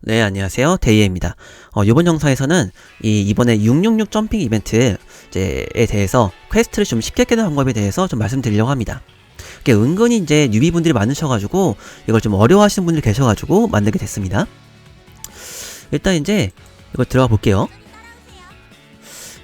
네, 안녕하세요. 데이에입니다. 어, 이번 영상에서는 이 이번에 666 점핑 이벤트에 대해서 퀘스트를 좀 쉽게 깨는 방법에 대해서 좀 말씀드리려고 합니다. 이게 은근히 이제 뉴비분들이 많으셔가지고 이걸 좀 어려워하시는 분들이 계셔가지고 만들게 됐습니다. 일단 이제 이걸 들어가 볼게요.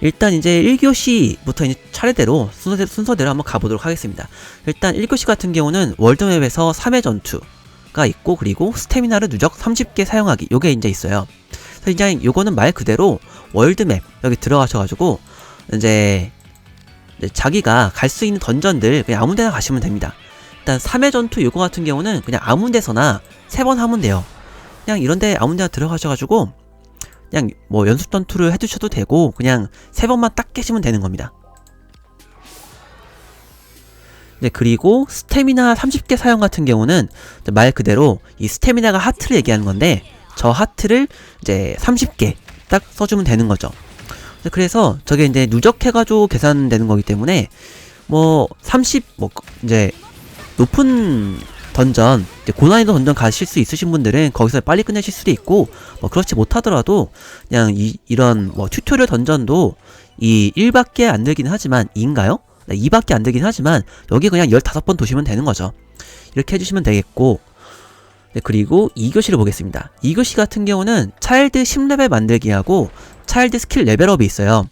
일단 이제 1교시부터 이제 차례대로 순서대로, 순서대로 한번 가보도록 하겠습니다. 일단 1교시 같은 경우는 월드맵에서 3회 전투, 가 있고 그리고 스태미나를 누적 30개 사용하기 요게 이제 있어요. 그래서 이제 요거는 말 그대로 월드맵 여기 들어가셔가지고 이제, 자기가 갈 수 있는 던전들 그냥 아무데나 가시면 됩니다. 일단 3회 전투 요거 같은 경우는 그냥 아무 데서나 세 번 하면 돼요. 그냥 이런데 아무데나 들어가셔가지고 그냥 뭐 연습 전투를 해두셔도 되고 그냥 세 번만 딱 깨시면 되는 겁니다. 네, 그리고 스태미나 30개 사용 같은 경우는 말 그대로 이 스태미나가 하트를 얘기하는 건데 저 하트를 이제 30개 딱 써주면 되는 거죠. 그래서 저게 이제 누적해가지고 계산되는 거기 때문에 뭐 30, 뭐 이제 높은 던전, 고난이도 던전 가실 수 있으신 분들은 거기서 빨리 끝내실 수도 있고 뭐 그렇지 못하더라도 그냥 이, 이런 뭐 튜토리얼 던전도 이 1밖에 안 되긴 하지만 2인가요? 2밖에 안 되긴 하지만 여기 그냥 15번 도시면 되는 거죠. 이렇게 해주시면 되겠고 네, 그리고 2교시를 보겠습니다. 2교시 같은 경우는 차일드 10레벨 만들기하고 차일드 스킬 레벨업이 있어요.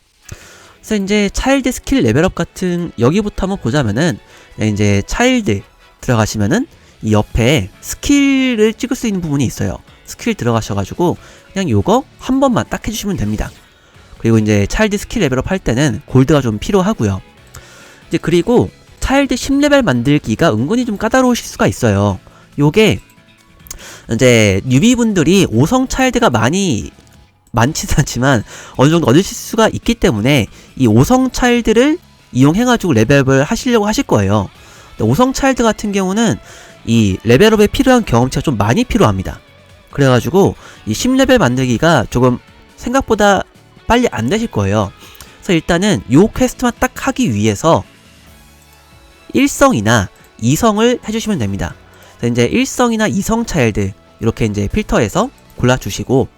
그래서 이제 차일드 스킬 레벨업 같은 여기부터 한번 보자면은 네, 이제 차일드 들어가시면은 이 옆에 스킬을 찍을 수 있는 부분이 있어요. 스킬 들어가셔가지고 그냥 요거 한 번만 딱 해주시면 됩니다. 그리고 이제 차일드 스킬 레벨업 할 때는 골드가 좀 필요하고요. 이제 그리고 차일드 10레벨 만들기가 은근히 좀 까다로우실 수가 있어요. 요게 이제 뉴비분들이 5성 차일드가 많이 많지는 않지만 어느 정도 얻으실 수가 있기 때문에 이 5성 차일드를 이용해가지고 레벨업을 하시려고 하실 거예요. 5성 차일드 같은 경우는 이 레벨업에 필요한 경험치가 좀 많이 필요합니다. 그래가지고 이 10레벨 만들기가 조금 생각보다 빨리 안 되실 거예요. 그래서 일단은 요 퀘스트만 딱 하기 위해서 1성이나 2성을 해주시면 됩니다. 이제 1성이나 2성 차일드 이렇게 이제 필터해서 골라주시고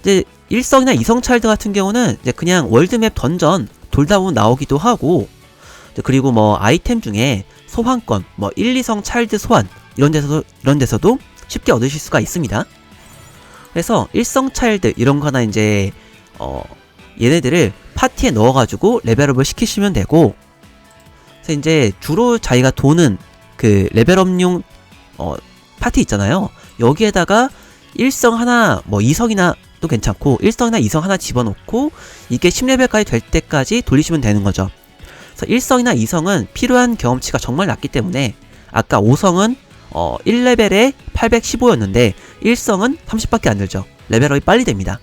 이제 1성이나 2성 차일드 같은 경우는 이제 그냥 월드맵 던전 돌다 보면 나오기도 하고 그리고 뭐 아이템 중에 소환권 뭐 1, 2성 차일드 소환 이런 데서도 이런 데서도 쉽게 얻으실 수가 있습니다. 그래서 1성 차일드 이런 거나 이제 어 얘네들을 파티에 넣어가지고 레벨업을 시키시면 되고 그래서 이제 주로 자기가 도는 그 레벨업용 어, 파티 있잖아요. 여기에다가 1성 하나, 뭐 2성이나 도 괜찮고 1성이나 2성 하나 집어넣고 이게 10레벨까지 될 때까지 돌리시면 되는 거죠. 그래서 1성이나 2성은 필요한 경험치가 정말 낮기 때문에 아까 5성은 어 1레벨에 815였는데 1성은 30밖에 안 들죠. 레벨업이 빨리 됩니다.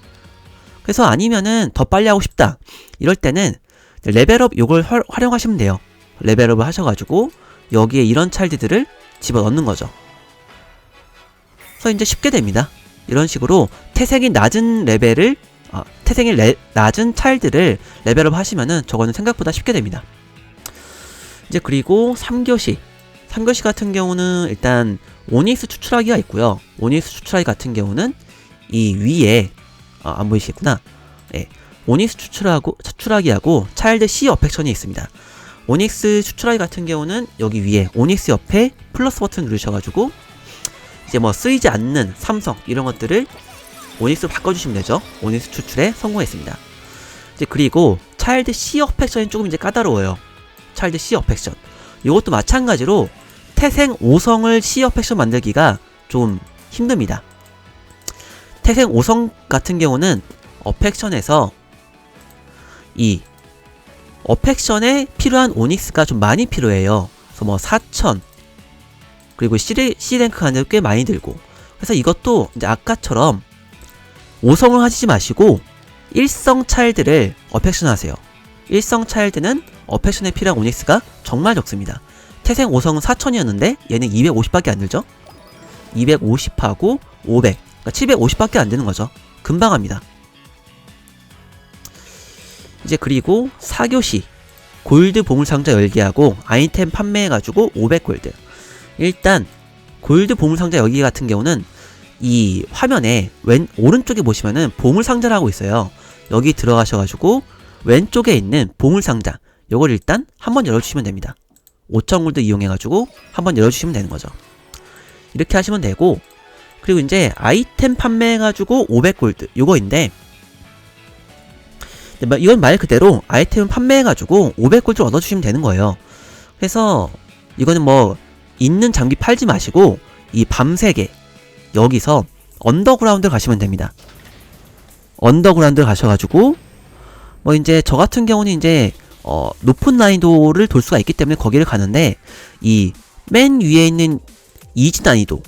그래서 아니면은 더 빨리 하고 싶다. 이럴 때는 레벨업 요걸 활용하시면 돼요. 레벨업을 하셔가지고 여기에 이런 차일드들을 집어넣는 거죠. 그래서 이제 쉽게 됩니다. 이런 식으로 태생이 낮은 레벨을 어, 태생이 레, 낮은 차일드를 레벨업 하시면은 저거는 생각보다 쉽게 됩니다. 이제 그리고 3교시 3교시 같은 경우는 일단 오닉스 추출하기가 있고요. 오닉스 추출하기 같은 경우는 이 위에 어, 안 보이시겠구나. 예. 오닉스 추출하고 추출하기하고 차일드 C 어펙션이 있습니다. 오닉스 추출하기 같은 경우는 여기 위에 오닉스 옆에 플러스 버튼 누르셔가지고 이제 뭐 쓰이지 않는 삼성 이런 것들을 오닉스로 바꿔주시면 되죠. 오닉스 추출에 성공했습니다. 이제 그리고 차일드 C 어펙션이 조금 이제 까다로워요. 차일드 C 어펙션. 이것도 마찬가지로 태생 5성을 C 어펙션 만들기가 좀 힘듭니다. 태생 5성 같은 경우는 어펙션에서 이 어펙션에 필요한 오닉스가 좀 많이 필요해요. 그래서 뭐 4천 그리고 C랭크 가는 꽤 많이 들고 그래서 이것도 이제 아까처럼 5성을 하시지 마시고 1성 차일드를 어펙션 하세요. 1성 차일드는 어펙션에 필요한 오닉스가 정말 적습니다. 태생 5성은 4천이었는데 얘는 250밖에 안 들죠? 250하고 500 그러니까 750밖에 안 되는 거죠. 금방 합니다. 이제 그리고 4교시 골드 보물상자 열기하고 아이템 판매해가지고 500골드 일단 골드 보물상자 열기 같은 경우는 이 화면에 왼 오른쪽에 보시면은 보물 상자라고 있어요. 여기 들어가셔가지고 왼쪽에 있는 보물 상자 요걸 일단 한번 열어주시면 됩니다. 5,000골드 이용해가지고 한번 열어주시면 되는 거죠. 이렇게 하시면 되고 그리고 이제 아이템 판매해가지고 500골드 요거인데 이건 말 그대로 아이템 판매해가지고 500골드를 얻어주시면 되는 거예요. 그래서 이거는 뭐 있는 장비 팔지 마시고 이 밤세계 여기서 언더그라운드 가시면 됩니다. 언더그라운드 가셔가지고 뭐 이제 저 같은 경우는 이제 어 높은 난이도를 돌 수가 있기 때문에 거기를 가는데 이 맨 위에 있는 이지 난이도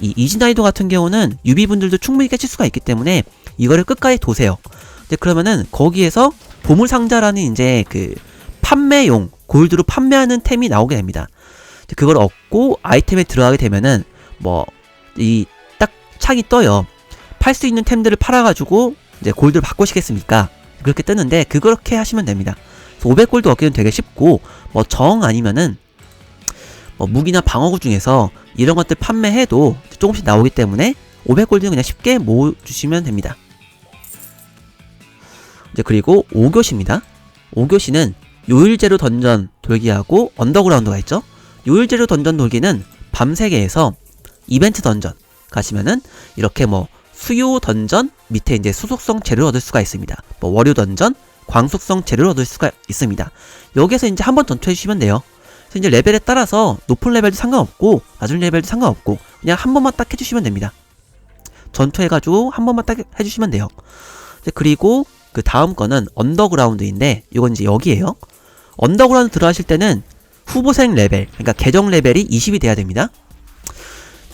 이 이지 난이도 같은 경우는 유비분들도 충분히 깨칠 수가 있기 때문에 이거를 끝까지 도세요. 이제 그러면은 거기에서 보물 상자라는 이제 그 판매용 골드로 판매하는 템이 나오게 됩니다. 그걸 얻고 아이템에 들어가게 되면은 뭐 이 딱 창이 떠요. 팔 수 있는 템들을 팔아가지고 이제 골드를 바꾸시겠습니까? 그렇게 뜨는데 그렇게 하시면 됩니다. 500골드 얻기는 되게 쉽고 뭐 정 아니면은 뭐 무기나 방어구 중에서 이런 것들 판매해도 조금씩 나오기 때문에 500골드는 그냥 쉽게 모으주시면 됩니다. 이제 그리고 5교시입니다. 5교시는 요일제로 던전 돌기하고 언더그라운드가 있죠. 요일제로 던전 돌기는 밤세계에서 이벤트 던전 가시면은 이렇게 뭐 수요 던전 밑에 이제 수속성 재료를 얻을 수가 있습니다. 뭐 월요 던전, 광속성 재료를 얻을 수가 있습니다. 여기에서 이제 한번 전투해 주시면 돼요. 그래서 이제 레벨에 따라서 높은 레벨도 상관없고 낮은 레벨도 상관없고 그냥 한 번만 딱 해주시면 됩니다. 전투해가지고 한 번만 딱 해주시면 돼요. 그리고 그 다음 거는 언더그라운드인데 이건 이제 여기에요. 언더그라운드 들어가실 때는 후보생 레벨, 그러니까 계정 레벨이 20이 돼야 됩니다.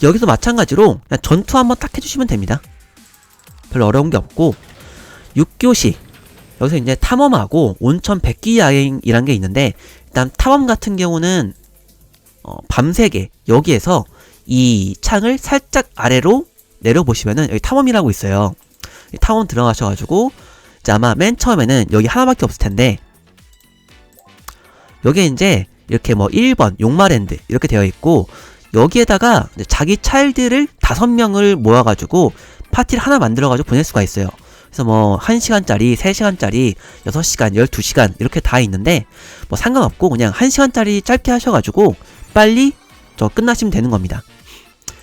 여기서 마찬가지로 전투 한번 딱 해주시면 됩니다. 별로 어려운 게 없고 6교시 여기서 이제 탐험하고 온천 백기 야행이란 게 있는데 일단 탐험 같은 경우는 어, 밤세계 여기에서 이 창을 살짝 아래로 내려보시면은 여기 탐험이라고 있어요. 이 탐험 들어가셔가지고 이제 아마 맨 처음에는 여기 하나밖에 없을 텐데 여기에 이제 이렇게 뭐 1번 용마랜드 이렇게 되어 있고 여기에다가 자기 차일드를 다섯 명을 모아가지고 파티를 하나 만들어가지고 보낼 수가 있어요. 그래서 뭐 1시간짜리, 3시간짜리, 6시간, 12시간 이렇게 다 있는데 뭐 상관없고 그냥 1시간짜리 짧게 하셔가지고 빨리 저 끝나시면 되는 겁니다.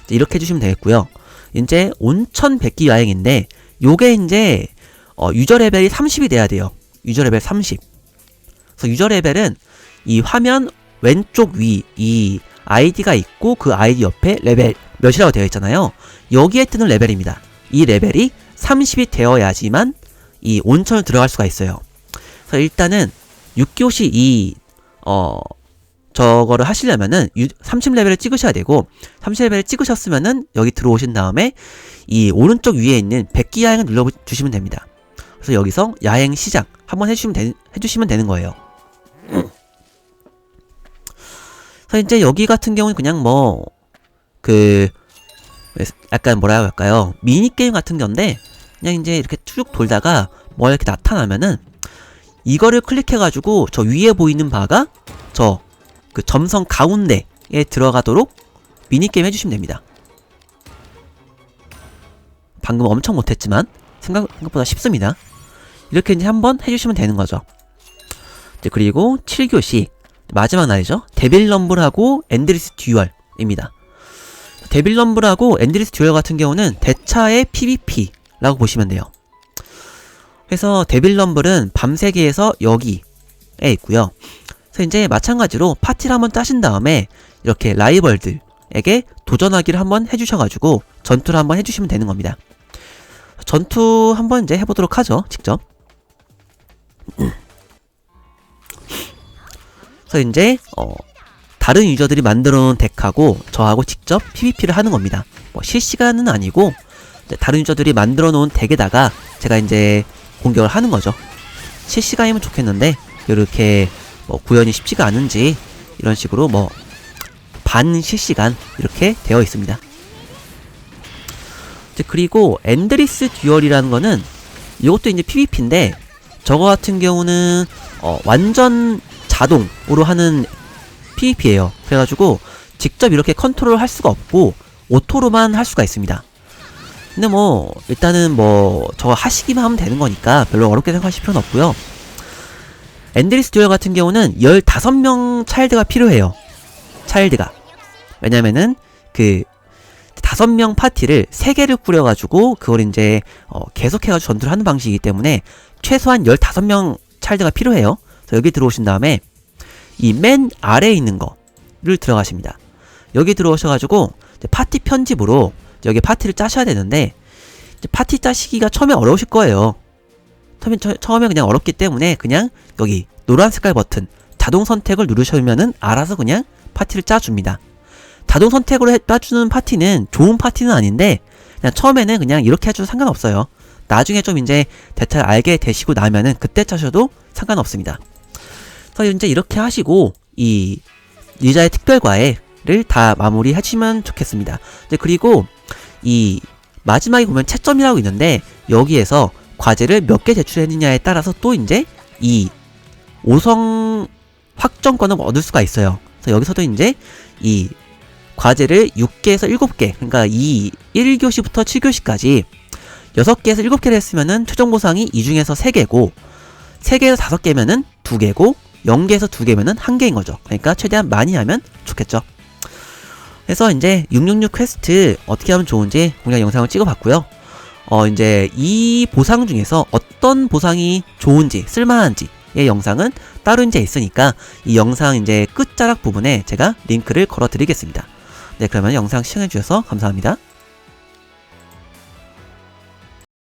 이렇게 해주시면 되겠고요. 이제 온천 백기 여행인데 요게 이제 어, 유저 레벨이 30이 돼야 돼요. 유저 레벨 30. 그래서 유저 레벨은 이 화면 왼쪽 위 이 아이디가 있고 그 아이디 옆에 레벨 몇이라고 되어 있잖아요. 여기에 뜨는 레벨입니다. 이 레벨이 30이 되어야지만 이 온천을 들어갈 수가 있어요. 그래서 일단은 6교시 이, 어, 저거를 하시려면은 30레벨을 찍으셔야 되고 30레벨을 찍으셨으면은 여기 들어오신 다음에 이 오른쪽 위에 있는 백기 야행을 눌러주시면 됩니다. 그래서 여기서 야행 시작 한번 해주시면, 되, 해주시면 되는 거예요. 그래서 이제 여기 같은 경우는 그냥 뭐, 그, 약간 뭐라 할까요? 미니게임 같은 건데, 그냥 이제 이렇게 쭉 돌다가 뭐 이렇게 나타나면은, 이거를 클릭해가지고 저 위에 보이는 바가 저 그 점성 가운데에 들어가도록 미니게임 해주시면 됩니다. 방금 엄청 못했지만 생각보다 쉽습니다. 이렇게 이제 한번 해주시면 되는 거죠. 그리고 7교시 마지막 날이죠. 데빌 럼블하고 엔드리스 듀얼입니다. 데빌 럼블하고 엔드리스 듀얼 같은 경우는 대차의 PVP라고 보시면 돼요. 그래서 데빌 럼블은 밤세계에서 여기에 있고요. 그래서 이제 마찬가지로 파티를 한번 따신 다음에 이렇게 라이벌들에게 도전하기를 한번 해주셔가지고 전투를 한번 해주시면 되는 겁니다. 전투 한번 이제 해보도록 하죠. 직접. 그래서 이제 어, 다른 유저들이 만들어 놓은 덱하고 저하고 직접 PVP를 하는 겁니다. 뭐 실시간은 아니고 다른 유저들이 만들어 놓은 덱에다가 제가 이제 공격을 하는 거죠. 실시간이면 좋겠는데 이렇게 뭐 구현이 쉽지가 않은지 이런 식으로 뭐 반 실시간 이렇게 되어 있습니다. 그리고 엔드리스 듀얼이라는 거는 이것도 이제 PVP인데 저거 같은 경우는 어 완전 자동으로 하는 PVP예요. 그래가지고 직접 이렇게 컨트롤 할 수가 없고 오토로만 할 수가 있습니다. 근데 뭐 일단은 뭐 저거 하시기만 하면 되는 거니까 별로 어렵게 생각하실 필요는 없고요. 엔드리스 듀얼 같은 경우는 15명 차일드가 필요해요. 차일드가. 왜냐면은 그 다섯 명 파티를 세 개를 꾸려가지고 그걸 이제 어 계속해가지고 전투를 하는 방식이기 때문에 최소한 15명 차일드가 필요해요. 여기 들어오신 다음에 이 맨 아래에 있는 거를 들어가십니다. 여기 들어오셔가지고 파티 편집으로 여기 파티를 짜셔야 되는데 파티 짜시기가 처음에 어려우실 거예요. 처음에, 처, 처음에 그냥 어렵기 때문에 그냥 여기 노란 색깔 버튼 자동 선택을 누르시면은 알아서 그냥 파티를 짜줍니다. 자동 선택으로 해, 짜주는 파티는 좋은 파티는 아닌데 그냥 처음에는 그냥 이렇게 해줘도 상관없어요. 나중에 좀 이제 대타를 알게 되시고 나면은 그때 짜셔도 상관없습니다. 그래서 이제 이렇게 하시고 이 유자의 특별과외를 다 마무리 하시면 좋겠습니다. 이제 그리고 이 마지막에 보면 채점이라고 있는데 여기에서 과제를 몇 개 제출했느냐에 따라서 또 이제 이 5성 확정권을 얻을 수가 있어요. 그래서 여기서도 이제 이 과제를 6개에서 7개, 그러니까 이 1교시부터 7교시까지 6개에서 7개를 했으면은 최종 보상이 이 중에서 3개고 3개에서 5개면은 2개고 0개에서 2개면은 1개인 거죠. 그러니까 최대한 많이 하면 좋겠죠. 그래서 이제 666 퀘스트 어떻게 하면 좋은지 공략 영상을 찍어봤고요. 어 이제 이 보상 중에서 어떤 보상이 좋은지 쓸만한지 의 영상은 따로 이제 있으니까 이 영상 이제 끝자락 부분에 제가 링크를 걸어 드리겠습니다. 네 그러면 영상 시청해 주셔서 감사합니다.